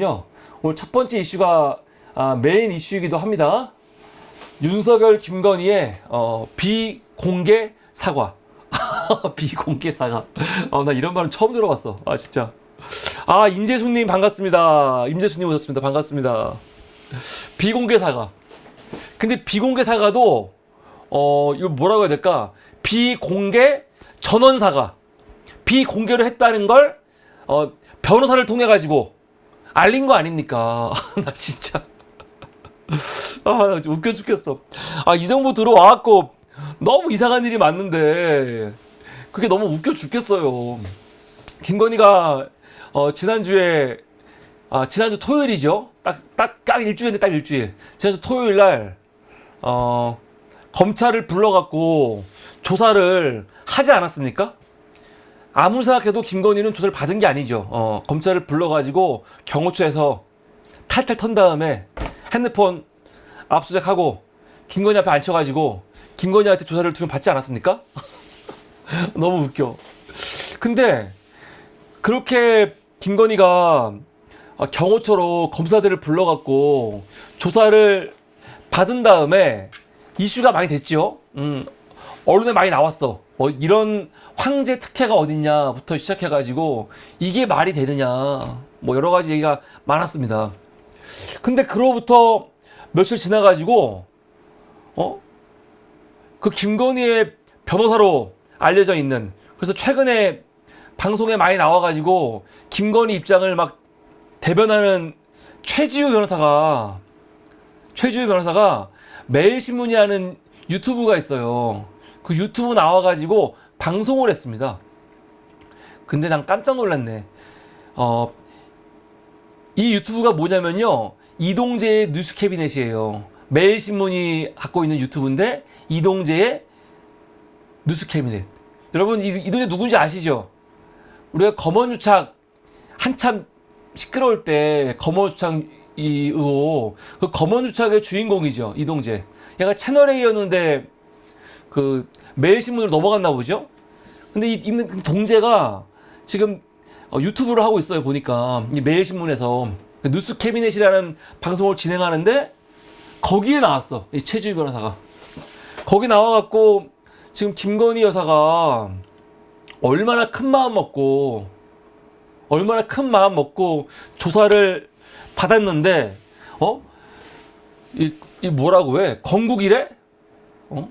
요 오늘 첫 번째 이슈가 아, 메인 이슈이기도 합니다. 윤석열 김건희의 어, 비공개 사과. 비공개 사과. 어, 나 이런 말은 처음 들어봤어. 아 진짜. 아 임재수님 반갑습니다. 임재수님 오셨습니다. 반갑습니다. 비공개 사과. 근데 비공개 사과도 어 이거 뭐라고 해야 될까? 비공개 전원 사과. 비공개를 했다는 걸 어, 변호사를 통해 가지고 알린 거 아닙니까? 나 진짜. 아, 웃겨 죽겠어. 아, 이 정부 들어와갖고 너무 이상한 일이 많는데 그게 너무 웃겨 죽겠어요. 김건희가 어, 지난주에 아, 지난주 토요일이죠. 딱, 딱, 딱 일주일인데 딱 일주일. 지난주 토요일 날, 어, 검찰을 불러갖고 조사를 하지 않았습니까? 아무리 생각해도 김건희는 조사를 받은 게 아니죠. 어, 검찰을 불러가지고 경호처에서 탈탈 턴 다음에 핸드폰 압수수색하고 김건희 앞에 앉혀가지고 김건희한테 조사를 두면 받지 않았습니까? 너무 웃겨. 근데 그렇게 김건희가 어, 경호처로 검사들을 불러갖고 조사를 받은 다음에 이슈가 많이 됐지요. 음, 언론에 많이 나왔어. 어, 이런 황제 특혜가 어딨냐부터 시작해가지고 이게 말이 되느냐 뭐 여러 가지 얘기가 많았습니다. 근데 그로부터 며칠 지나가지고 어? 그 김건희의 변호사로 알려져 있는 그래서 최근에 방송에 많이 나와가지고 김건희 입장을 막 대변하는 최지우 변호사가 최지우 변호사가 매일신문이 하는 유튜브가 있어요. 그 유튜브 나와가지고 방송을 했습니다. 근데 난 깜짝 놀랐네. 어, 이 유튜브가 뭐냐면요. 이동재의 뉴스 캐비넷이에요. 매일신문이 갖고 있는 유튜브인데, 이동재의 뉴스 캐비넷. 여러분, 이, 이동재 누군지 아시죠? 우리가 검언유착 한참 시끄러울 때 검언유착 이 의혹, 그 검언유착의 주인공이죠. 이동재. 얘가 채널A였는데, 그 매일신문으로 넘어갔나 보죠. 근데 이 있는 그 동재가 지금 어, 유튜브를 하고 있어요 보니까 이 매일신문에서 그 뉴스 캐비넷이라는 방송을 진행하는데 거기에 나왔어 이 최주희 변호사가 거기 나와갖고 지금 김건희 여사가 얼마나 큰 마음 먹고 얼마나 큰 마음 먹고 조사를 받았는데 어? 이, 이 뭐라고 해? 건국이래? 어?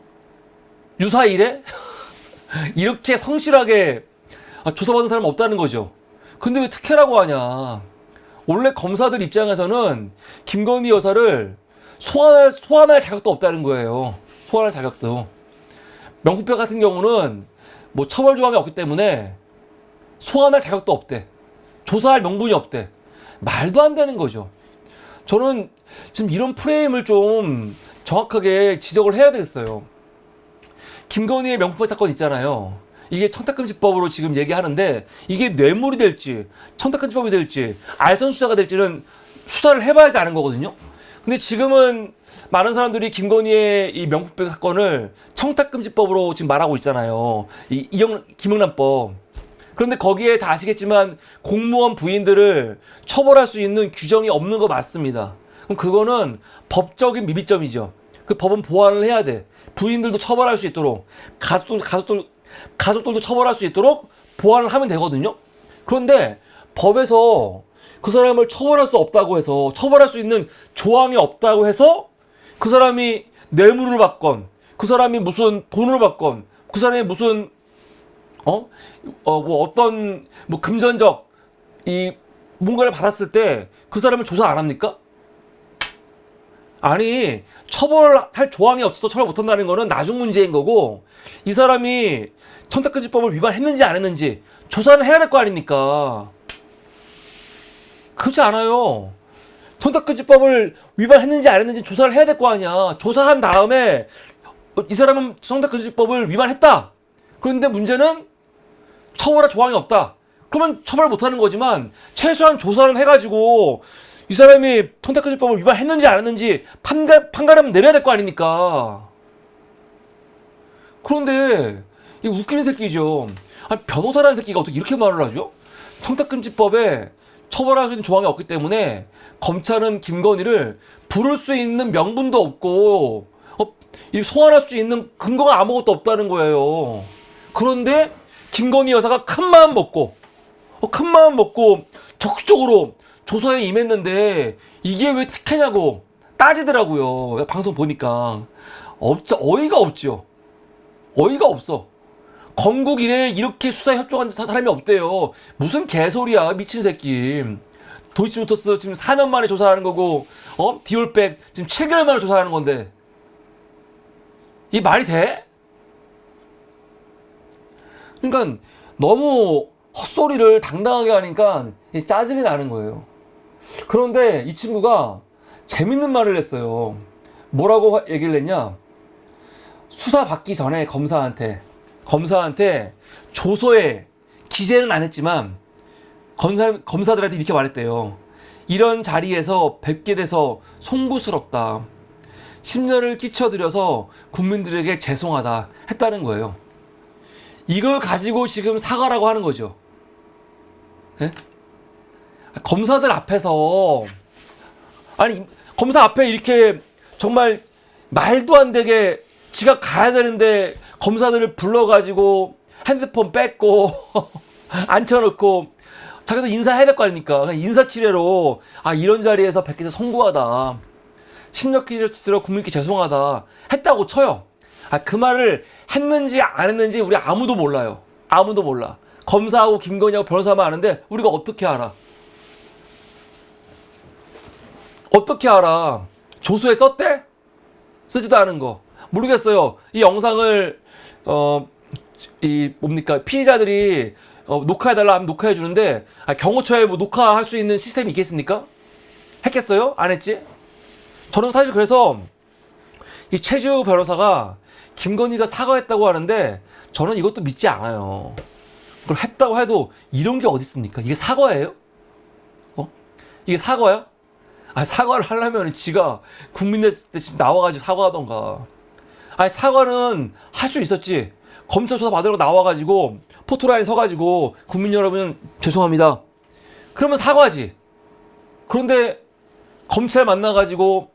유사일에 이렇게 성실하게 아, 조사받은 사람 없다는 거죠. 근데 왜 특혜라고 하냐? 원래 검사들 입장에서는 김건희 여사를 소환할, 소환할 자격도 없다는 거예요. 소환할 자격도. 명품백 같은 경우는 뭐 처벌 조항이 없기 때문에 소환할 자격도 없대. 조사할 명분이 없대. 말도 안 되는 거죠. 저는 지금 이런 프레임을 좀 정확하게 지적을 해야 되겠어요. 김건희의 명품백 사건 있잖아요. 이게 청탁금지법으로 지금 얘기하는데 이게 뇌물이 될지 청탁금지법이 될지 알선 수사가 될지는 수사를 해봐야지 아는 거거든요. 근데 지금은 많은 사람들이 김건희의 이 명품백 사건을 청탁금지법으로 지금 말하고 있잖아요. 이 이영 김영란법. 그런데 거기에 다 아시겠지만 공무원 부인들을 처벌할 수 있는 규정이 없는 거 맞습니다. 그럼 그거는 법적인 미비점이죠. 그 법은 보완을 해야 돼. 부인들도 처벌할 수 있도록 가족들 가족들 가족들도 처벌할 수 있도록 보완을 하면 되거든요. 그런데 법에서 그 사람을 처벌할 수 없다고 해서 처벌할 수 있는 조항이 없다고 해서 그 사람이 뇌물을 받건 그 사람이 무슨 돈을 받건 그 사람이 무슨 어? 어, 뭐 어떤 뭐 금전적 이 뭔가를 받았을 때 그 사람을 조사 안 합니까? 아니 처벌할 조항이 없어서 처벌 못한다는 거는 나중 문제인 거고 이 사람이 청탁금지법을 위반했는지 안 했는지 조사는 해야 될 거 아닙니까? 그렇지 않아요. 청탁금지법을 위반했는지 안 했는지 조사를 해야 될 거 아니야. 조사한 다음에 이 사람은 청탁금지법을 위반했다. 그런데 문제는 처벌할 조항이 없다. 그러면 처벌 못하는 거지만 최소한 조사를 해가지고 이 사람이 청탁금지법을 위반했는지 안 했는지 판가, 판가름 내려야 될 거 아닙니까? 그런데 이 웃기는 새끼죠. 아니, 변호사라는 새끼가 어떻게 이렇게 말을 하죠? 청탁금지법에 처벌할 수 있는 조항이 없기 때문에 검찰은 김건희를 부를 수 있는 명분도 없고 어, 이 소환할 수 있는 근거가 아무것도 없다는 거예요. 그런데 김건희 여사가 큰 마음 먹고 어, 큰 마음 먹고 적극적으로 조사에 임했는데 이게 왜 특혜냐고 따지더라고요. 방송 보니까 없죠 어이가 없죠. 어이가 없어. 건국 이래 이렇게 수사에 협조한 사- 사람이 없대요. 무슨 개소리야 미친 새끼. 도이치모터스 지금 4년 만에 조사하는 거고 어 디올백 지금 7개월 만에 조사하는 건데 이 말이 돼? 그러니까 너무 헛소리를 당당하게 하니까 이 짜증이 나는 거예요. 그런데 이 친구가 재밌는 말을 했어요. 뭐라고 화- 얘기를 했냐? 수사 받기 전에 검사한테 검사한테 조서에 기재는 안 했지만 검사 검사들한테 이렇게 말했대요. 이런 자리에서 뵙게 돼서 송구스럽다. 심려를 끼쳐드려서 국민들에게 죄송하다 했다는 거예요. 이걸 가지고 지금 사과라고 하는 거죠. 예? 검사들 앞에서 아니 검사 앞에 이렇게 정말 말도 안 되게 지가 가야 되는데 검사들을 불러가지고 핸드폰 뺏고 앉혀놓고 자기도 인사해야 될 거 아닙니까? 인사치레로 아 이런 자리에서 뵙게 돼서 송구하다. 심력기질스러 국민께 죄송하다 했다고 쳐요. 아 그 말을 했는지 안 했는지 우리 아무도 몰라요. 아무도 몰라. 검사하고 김건희하고 변호사만 아는데 우리가 어떻게 알아? 어떻게 알아? 조수에 썼대? 쓰지도 않은 거. 모르겠어요. 이 영상을 어 이 뭡니까 피의자들이 어, 녹화해달라 하면 녹화해 주는데 아, 경호처에 뭐 녹화할 수 있는 시스템이 있겠습니까? 했겠어요? 안 했지? 저는 사실 그래서 이 최주 변호사가 김건희가 사과했다고 하는데 저는 이것도 믿지 않아요. 그걸 했다고 해도 이런 게 어디 있습니까? 이게 사과예요? 어? 이게 사과야? 아 사과를 하려면 지가 국민들 때 지금 나와가지고 사과하던가. 아니 사과는 할 수 있었지. 검찰 조사 받으러 나와가지고 포토라인 서가지고 국민 여러분 죄송합니다. 그러면 사과지. 그런데 검찰 만나가지고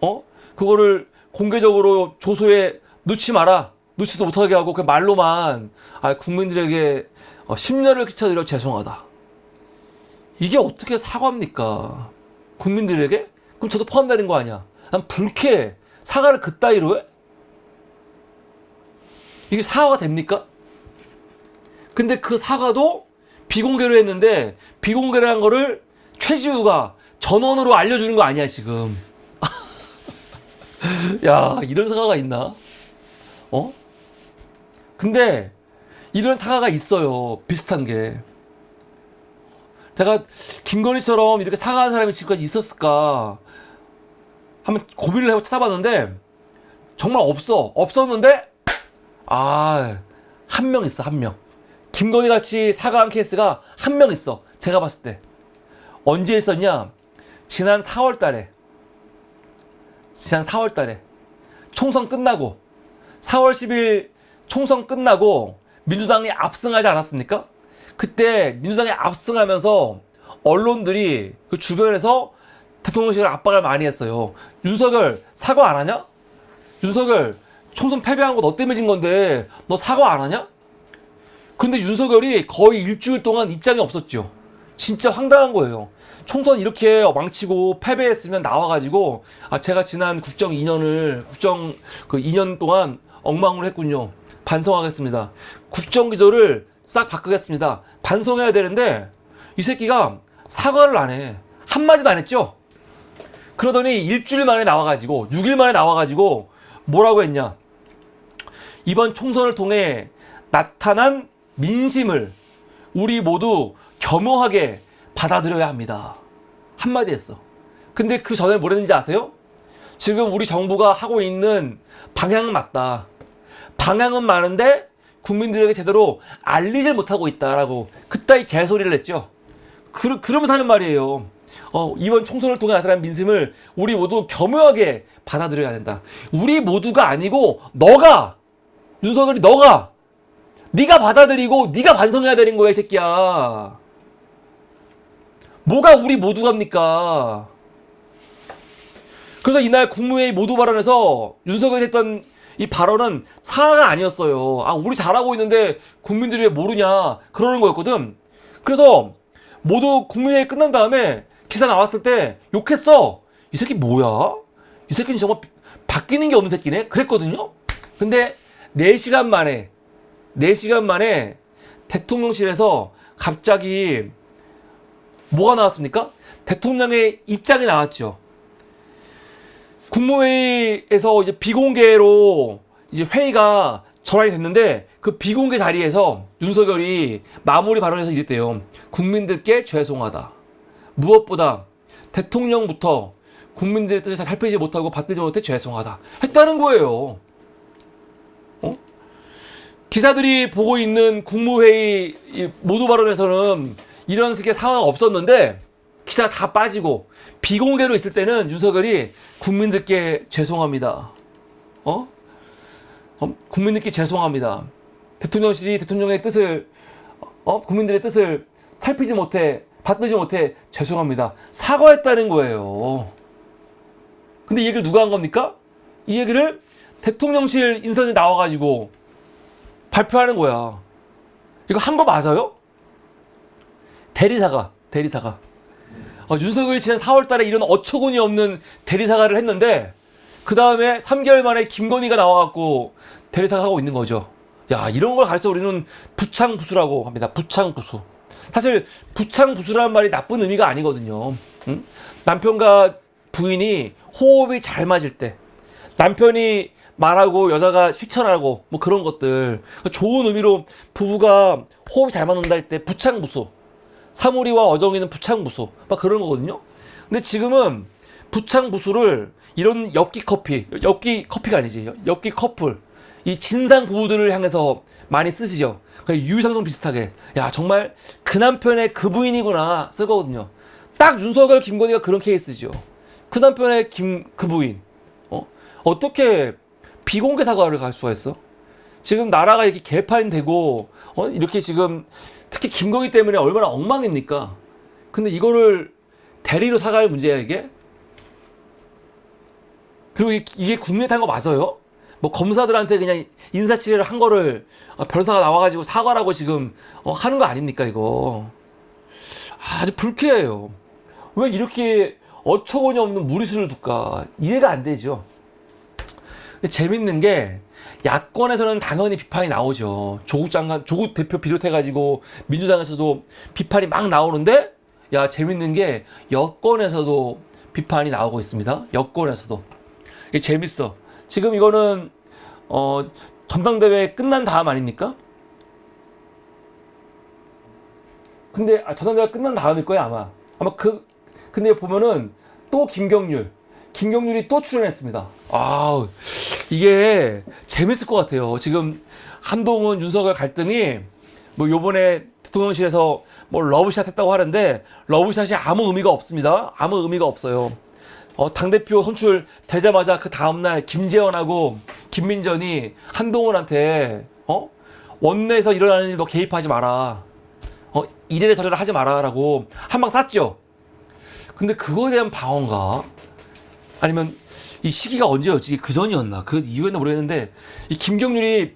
어 그거를 공개적으로 조소에 넣지 마라. 넣지도 못하게 하고 그 말로만 아 국민들에게 어, 심려를 끼쳐드려 죄송하다. 이게 어떻게 사과입니까? 국민들에게? 그럼 저도 포함되는 거 아니야? 난 불쾌해. 사과를 그따위로 해? 이게 사과가 됩니까? 근데 그 사과도 비공개로 했는데 비공개로 한 거를 최지우가 전원으로 알려주는 거 아니야 지금 야 이런 사과가 있나? 어? 근데 이런 사과가 있어요 비슷한 게 제가 김건희처럼 이렇게 사과한 사람이 지금까지 있었을까 한번 고민을 해보 찾아봤는데 정말 없어. 없었는데 아 한 명 있어 한 명. 김건희 같이 사과한 케이스가 한 명 있어 제가 봤을 때. 언제 있었냐? 지난 4월 달에. 지난 4월 달에. 총선 끝나고. 4월 10일 총선 끝나고 민주당이 압승하지 않았습니까? 그때 민주당이 압승하면서 언론들이 그 주변에서 대통령실을 압박을 많이 했어요. 윤석열 사과 안 하냐? 윤석열 총선 패배한 거 너 때문에 진 건데 너 사과 안 하냐? 근데 윤석열이 거의 일주일 동안 입장이 없었죠. 진짜 황당한 거예요. 총선 이렇게 망치고 패배했으면 나와가지고 아 제가 지난 국정 2년을 국정 그 2년 동안 엉망으로 했군요. 반성하겠습니다. 국정 기조를 싹 바꾸겠습니다. 반성해야 되는데 이 새끼가 사과를 안 해. 한마디도 안 했죠. 그러더니 일주일 만에 나와가지고 6일 만에 나와가지고 뭐라고 했냐? 이번 총선을 통해 나타난 민심을 우리 모두 겸허하게 받아들여야 합니다. 한마디 했어. 근데 그 전에 뭐랬는지 아세요? 지금 우리 정부가 하고 있는 방향은 맞다. 방향은 많은데 국민들에게 제대로 알리질 못하고 있다라고 그따위 개소리를 했죠. 그, 그러면서 하는 말이에요. 어, 이번 총선을 통해 나타난 민심을 우리 모두 겸허하게 받아들여야 된다. 우리 모두가 아니고 너가 윤석열이 너가 네가 받아들이고 네가 반성해야 되는 거야 이 새끼야. 뭐가 우리 모두 갑니까? 그래서 이날 국무회의 모두 발언에서 윤석열이 했던 이 발언은 사과가 아니었어요. 아, 우리 잘하고 있는데 국민들이 왜 모르냐. 그러는 거였거든. 그래서 모두 국무회의 끝난 다음에 기사 나왔을 때 욕했어. 이 새끼 뭐야? 이 새끼는 정말 바뀌는 게 없는 새끼네? 그랬거든요? 근데 4시간 만에, 4시간 만에 대통령실에서 갑자기 뭐가 나왔습니까? 대통령의 입장이 나왔죠. 국무회의에서 이제 비공개로 이제 회의가 전환이 됐는데 그 비공개 자리에서 윤석열이 마무리 발언에서 이랬대요. 국민들께 죄송하다. 무엇보다 대통령부터 국민들의 뜻을 잘 살피지 못하고 받들지 못해 죄송하다. 했다는 거예요. 어? 기사들이 보고 있는 국무회의 이 모두 발언에서는 이런 식의 상황 없었는데 기사 다 빠지고 비공개로 있을 때는 윤석열이 국민들께 죄송합니다. 어? 어? 국민들께 죄송합니다. 대통령실이 대통령의 뜻을 어? 국민들의 뜻을 살피지 못해 받들지 못해 죄송합니다. 사과했다는 거예요. 근데 이 얘기를 누가 한 겁니까? 이 얘기를 대통령실 인선에 나와가지고 발표하는 거야. 이거 한 거 맞아요? 대리사가, 대리사가. 어, 윤석열이 지난 4월 달에 이런 어처구니 없는 대리사과를 했는데, 그 다음에 3개월 만에 김건희가 나와갖고 대리사과 하고 있는 거죠. 야, 이런 걸 가르쳐 우리는 부창부수라고 합니다. 부창부수. 사실, 부창부수라는 말이 나쁜 의미가 아니거든요. 응? 남편과 부인이 호흡이 잘 맞을 때, 남편이 말하고 여자가 실천하고 뭐 그런 것들 좋은 의미로 부부가 호흡이 잘 맞는다 할 때 부창부수 사무리와 어정이는 부창부수. 막 그런 거거든요. 근데 지금은 부창부수를 이런 엽기 커피 엽기 커피가 아니지. 엽기 커플. 이 진상 부부들을 향해서 많이 쓰시죠. 그러니까 유유상성 비슷하게. 야 정말 그 남편의 그 부인이구나 쓰거든요. 딱 윤석열 김건희가 그런 케이스죠. 그 남편의 김 그 부인. 어? 어떻게 비공개 사과를 갈 수가 있어? 지금 나라가 이렇게 개판이 되고 어? 이렇게 지금 특히 김건희 때문에 얼마나 엉망입니까? 근데 이거를 대리로 사과할 문제야 이게? 그리고 이- 이게 국민에 탄거 맞아요? 뭐 검사들한테 그냥 인사치레를 한 거를 어, 변호사가 나와가지고 사과라고 지금 어, 하는 거 아닙니까 이거? 아주 불쾌해요. 왜 이렇게 어처구니 없는 무리수를 둘까? 이해가 안 되죠. 근데 재밌는 게 야권에서는 당연히 비판이 나오죠. 조국 장관, 조국 대표 비롯해가지고 민주당에서도 비판이 막 나오는데 야 재밌는 게 여권에서도 비판이 나오고 있습니다. 여권에서도 이게 재밌어. 지금 이거는 어 전당대회 끝난 다음 아닙니까? 근데 아, 전당대회 끝난 다음일 거예요 아마. 아마 그 근데 보면은 또 김경률, 김경률이 또 출연했습니다. 아 이게 재밌을 것 같아요. 지금 한동훈 윤석열 갈등이 뭐 요번에 대통령실에서 뭐 러브샷 했다고 하는데 러브샷이 아무 의미가 없습니다. 아무 의미가 없어요. 어, 당대표 선출 되자마자 그 다음날 김재원하고 김민전이 한동훈한테 어? 원내에서 일어나는 일 너 개입하지 마라. 어, 이래라 저래라 하지 마라라고 한 방 쐈죠. 근데 그거에 대한 방어인가? 아니면 이 시기가 언제였지? 그 전이었나? 그 이후였나 모르겠는데 이 김경률이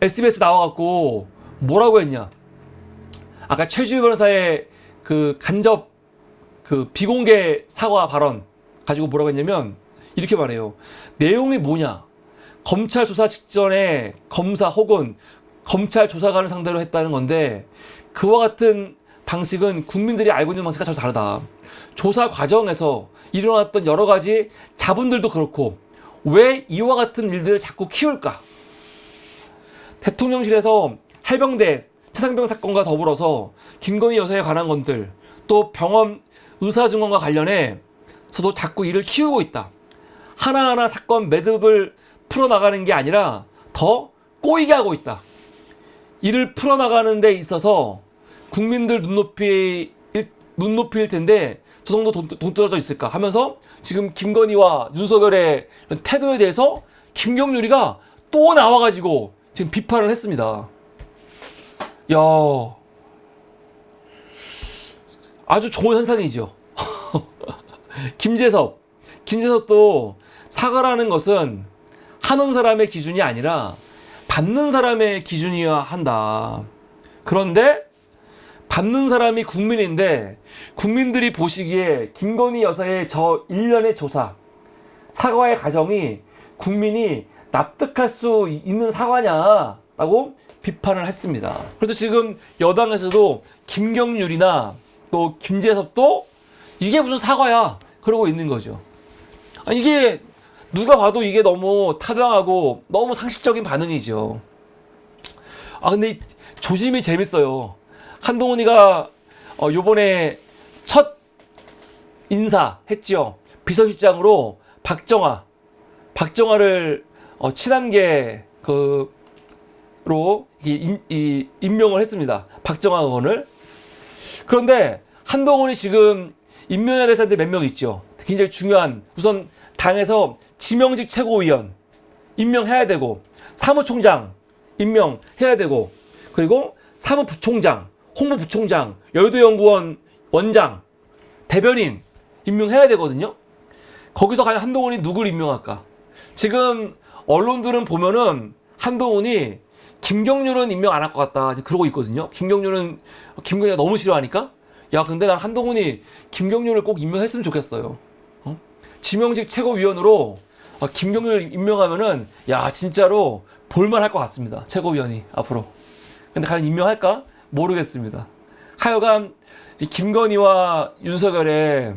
SBS 나와갖고 뭐라고 했냐? 아까 최주희 변호사의 그 간접 그 비공개 사과 발언 가지고 뭐라고 했냐면 이렇게 말해요. 내용이 뭐냐? 검찰 조사 직전에 검사 혹은 검찰 조사관을 상대로 했다는 건데 그와 같은 방식은 국민들이 알고 있는 방식과 전혀 다르다. 조사 과정에서 일어났던 여러 가지 자본들도 그렇고 왜 이와 같은 일들을 자꾸 키울까? 대통령실에서 해병대 최상병 사건과 더불어서 김건희 여사에 관한 것들 또 병원 의사 증언과 관련해 서도 자꾸 일을 키우고 있다. 하나하나 사건 매듭을 풀어나가는 게 아니라 더 꼬이게 하고 있다. 이를 풀어나가는 데 있어서 국민들 눈높이 눈높이일 텐데 저 정도 돈, 돈 떨어져 있을까 하면서 지금 김건희와 윤석열의 태도에 대해서 김경률이가 또 나와가지고 지금 비판을 했습니다. 야, 아주 좋은 현상이죠. 김재섭. 김재섭도 사과라는 것은 하는 사람의 기준이 아니라 받는 사람의 기준이어야 한다. 그런데 받는 사람이 국민인데 국민들이 보시기에 김건희 여사의 저 일련의 조사, 사과의 과정이 국민이 납득할 수 있는 사과냐라고 비판을 했습니다. 그래서 지금 여당에서도 김경률이나 또 김재섭도 이게 무슨 사과야 그러고 있는 거죠. 아, 이게 누가 봐도 이게 너무 타당하고 너무 상식적인 반응이죠. 아 근데 이 조짐이 재밌어요. 한동훈이가 어, 요번에 첫 인사 했지요. 비서실장으로 박정아, 박정아를 어, 친한계 그로 이, 인- 이 임명을 했습니다. 박정아 의원을. 그런데 한동훈이 지금 임명해야 될 사람들 몇 명 있죠. 굉장히 중요한 우선 당에서 지명직 최고위원 임명해야 되고 사무총장 임명해야 되고 그리고 사무부총장, 홍보부총장, 여의도연구원 원장, 대변인 임명해야 되거든요. 거기서 과연 한동훈이 누굴 임명할까? 지금 언론들은 보면은 한동훈이 김경률은 임명 안 할 것 같다. 그러고 있거든요. 김경률은 김경률이 너무 싫어하니까. 야, 근데 난 한동훈이 김경률을 꼭 임명했으면 좋겠어요. 어? 지명직 최고위원으로 어, 김경률 임명하면은 야 진짜로 볼만할 것 같습니다. 최고위원이 앞으로. 근데 과연 임명할까? 모르겠습니다. 하여간 이 김건희와 윤석열의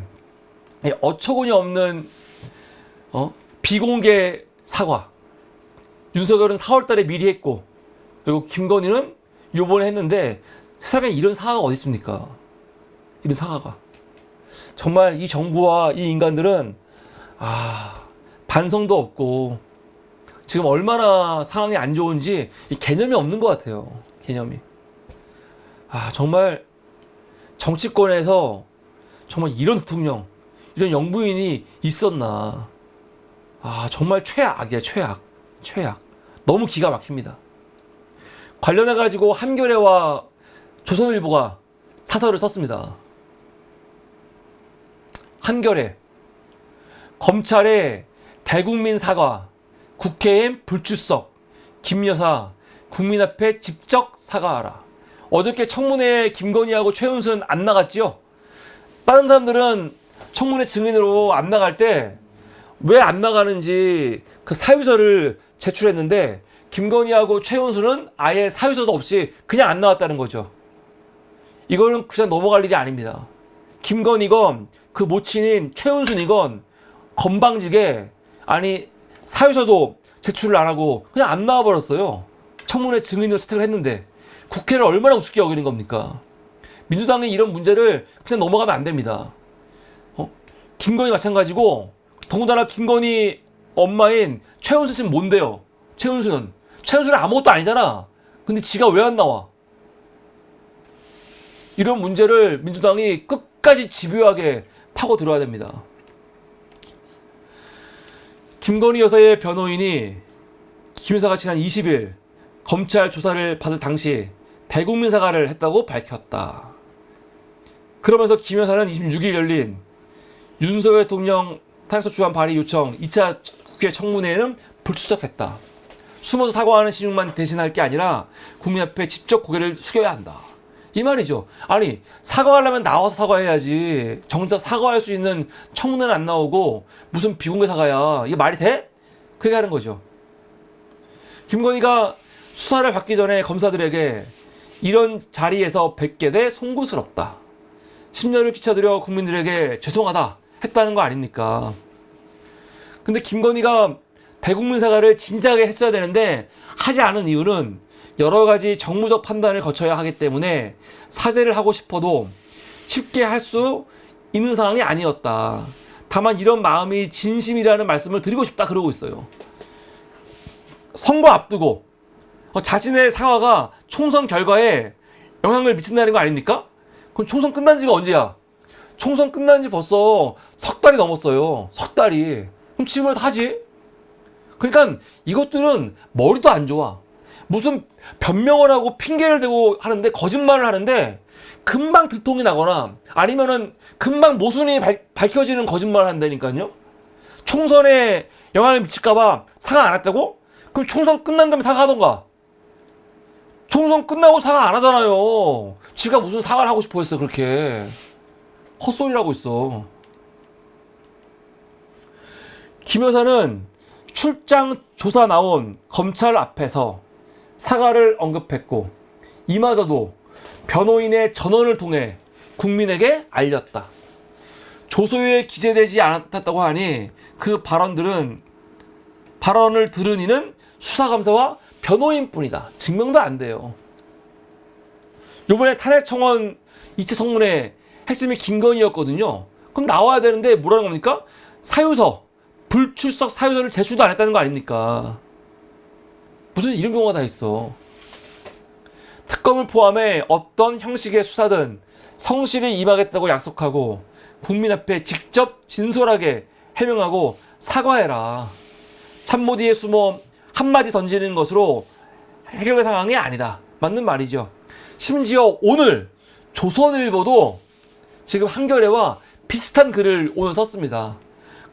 이 어처구니 없는 어? 비공개 사과. 윤석열은 4월달에 미리 했고 그리고 김건희는 요번에 했는데 세상에 이런 사과가 어디 있습니까? 이런 사과가 정말 이 정부와 이 인간들은 아 반성도 없고 지금 얼마나 상황이 안 좋은지 이 개념이 없는 것 같아요. 개념이. 아, 정말 정치권에서 정말 이런 대통령, 이런 영부인이 있었나. 아, 정말 최악이야, 최악. 최악. 너무 기가 막힙니다. 관련해가지고 한겨레와 조선일보가 사설을 썼습니다. 한겨레. 검찰의 대국민 사과, 국회의원 불출석, 김 여사 국민 앞에 직접 사과하라. 어저께 청문회 김건희하고 최은순 안 나갔지요? 다른 사람들은 청문회 증인으로 안 나갈 때 왜 안 나가는지 그 사유서를 제출했는데 김건희하고 최은순은 아예 사유서도 없이 그냥 안 나왔다는 거죠. 이거는 그냥 넘어갈 일이 아닙니다. 김건희건 그 모친인 최은순이건 건방지게 아니 사유서도 제출을 안 하고 그냥 안 나와 버렸어요. 청문회 증인으로 채택을 했는데 국회를 얼마나 우습게 여기는 겁니까? 민주당이 이런 문제를 그냥 넘어가면 안 됩니다. 어? 김건희 마찬가지고 더군다나 김건희 엄마인 최은수 씨는 뭔데요? 최은수는 최은수는 아무것도 아니잖아. 근데 지가 왜 안 나와? 이런 문제를 민주당이 끝까지 집요하게 파고 들어야 됩니다. 김건희 여사의 변호인이 김 여사가 지난 20일 검찰 조사를 받을 당시 대국민 사과를 했다고 밝혔다. 그러면서 김 여사는 26일 열린 윤석열 대통령 탄핵소 주안 발의 요청 2차 국회 청문회에는 불출석했다. 숨어서 사과하는 신용만 대신할 게 아니라 국민 앞에 직접 고개를 숙여야 한다. 이 말이죠. 아니 사과하려면 나와서 사과해야지. 정작 사과할 수 있는 청문회는 안 나오고 무슨 비공개 사과야. 이게 말이 돼? 그렇게 하는 거죠. 김건희가 수사를 받기 전에 검사들에게 이런 자리에서 뵙게 돼 송구스럽다. 심려를 끼쳐드려 국민들에게 죄송하다 했다는 거 아닙니까? 근데 김건희가 대국민 사과를 진작에 했어야 되는데 하지 않은 이유는 여러 가지 정무적 판단을 거쳐야 하기 때문에 사죄를 하고 싶어도 쉽게 할 수 있는 상황이 아니었다. 다만 이런 마음이 진심이라는 말씀을 드리고 싶다 그러고 있어요. 선거 앞두고 어, 자신의 사과가 총선 결과에 영향을 미친다는 거 아닙니까? 그럼 총선 끝난 지가 언제야? 총선 끝난 지 벌써 석 달이 넘었어요. 석 달이. 그럼 지금이라도 하지? 그러니까 이것들은 머리도 안 좋아. 무슨 변명을 하고 핑계를 대고 하는데 거짓말을 하는데 금방 들통이 나거나 아니면은 금방 모순이 발- 밝혀지는 거짓말을 한다니까요. 총선에 영향을 미칠까봐 사과 안 했다고? 그럼 총선 끝난 다음에 사과하던가. 총선 끝나고 사과 안 하잖아요. 지가 무슨 사과를 하고 싶어 했어, 그렇게. 헛소리라고 있어. 김 여사는 출장 조사 나온 검찰 앞에서 사과를 언급했고, 이마저도 변호인의 전원을 통해 국민에게 알렸다. 조소에 기재되지 않았다고 하니 그 발언들은 발언을 들은 이는 수사감사와 변호인뿐이다. 증명도 안 돼요. 요번에 탄핵 청원 이체 성문의 핵심이 김건희였거든요. 그럼 나와야 되는데 뭐라는 겁니까? 사유서 불출석 사유서를 제출도 안 했다는 거 아닙니까? 무슨 이런 경우가 다 있어. 특검을 포함해 어떤 형식의 수사든 성실히 임하겠다고 약속하고 국민 앞에 직접 진솔하게 해명하고 사과해라. 참모 뒤에 숨어 한마디 던지는 것으로 해결될 상황이 아니다. 맞는 말이죠. 심지어 오늘 조선일보도 지금 한겨레와 비슷한 글을 오늘 썼습니다.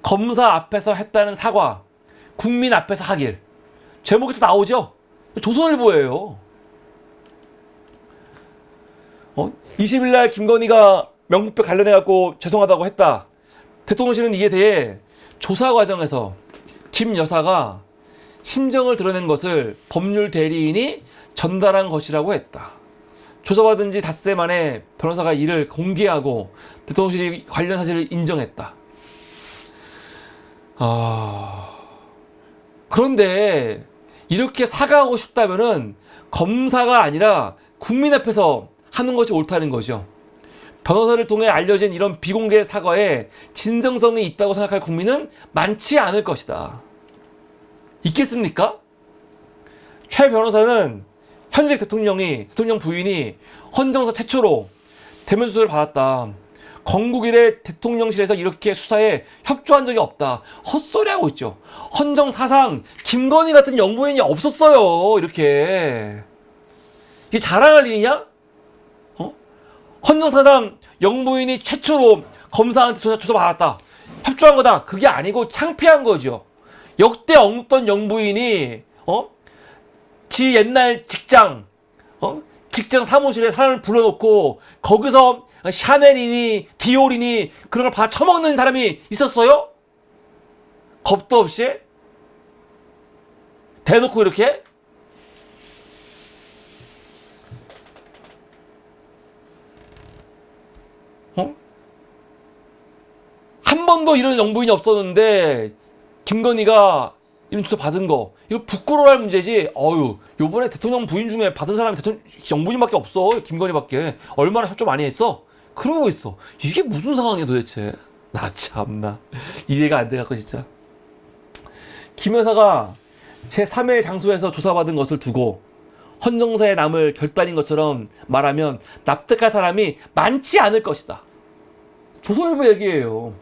검사 앞에서 했다는 사과, 국민 앞에서 하길. 제목에서 나오죠? 조선일보예요. 어? 20일 날 김건희가 명북배 관련해 갖고 죄송하다고 했다. 대통령실은 이에 대해 조사 과정에서 김 여사가 심정을 드러낸 것을 법률 대리인이 전달한 것이라고 했다. 조사받은 지 닷새 만에 변호사가 이를 공개하고 대통령실이 관련 사실을 인정했다. 아. 그런데 이렇게 사과하고 싶다면은 검사가 아니라 국민 앞에서 하는 것이 옳다는 거죠. 변호사를 통해 알려진 이런 비공개 사과에 진정성이 있다고 생각할 국민은 많지 않을 것이다. 있겠습니까? 최 변호사는 현직 대통령이 대통령 부인이 헌정사 최초로 대면 수사를 받았다. 건국 이래 대통령실에서 이렇게 수사에 협조한 적이 없다. 헛소리하고 있죠. 헌정 사상 김건희 같은 영부인이 없었어요. 이렇게 이게 자랑할 일이냐? 어? 헌정 사상 영부인이 최초로 검사한테 조사 조사 받았다. 협조한 거다. 그게 아니고 창피한 거죠. 역대 없던 영부인이 어? 지 옛날 직장 어? 직장 사무실에 사람을 불러놓고 거기서 샤넬이니 디올이니 그런 걸 봐 처먹는 사람이 있었어요? 겁도 없이 대놓고 이렇게 어? 한 번도 이런 영부인이 없었는데 김건희가 주소 받은 거 이거 부끄러워할 문제지. 어유 요번에 대통령 부인 중에 받은 사람이 대통령 영부인밖에 없어. 김건희밖에 얼마나 협조 많이 했어. 그러고 있어. 이게 무슨 상황이야 도대체. 나 참나 이해가 안 돼갖고 진짜. 김 여사가 제 3회 장소에서 조사받은 것을 두고 헌정사에 남을 결단인 것처럼 말하면 납득할 사람이 많지 않을 것이다. 조선일보 얘기예요.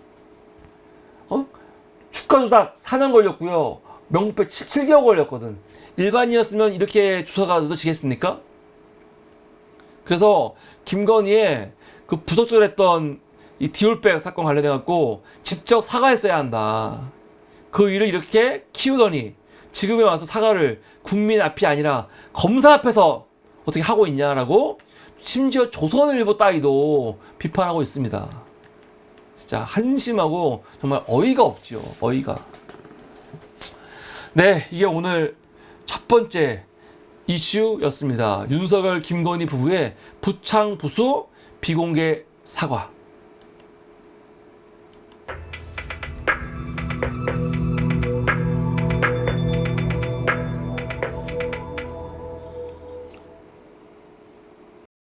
어? 주가 조사 4년 걸렸고요. 명부배 7, 7개월 걸렸거든. 일반이었으면 이렇게 조사가 늦어지겠습니까? 그래서 김건희의 그 부적절했던 이 디올백 사건 관련해 갖고 직접 사과했어야 한다. 그 일을 이렇게 키우더니 지금에 와서 사과를 국민 앞이 아니라 검사 앞에서 어떻게 하고 있냐라고 심지어 조선일보 따위도 비판하고 있습니다. 진짜 한심하고 정말 어이가 없죠. 어이가. 네, 이게 오늘 첫 번째 이슈였습니다. 윤석열, 김건희 부부의 부창 부수 비공개 사과.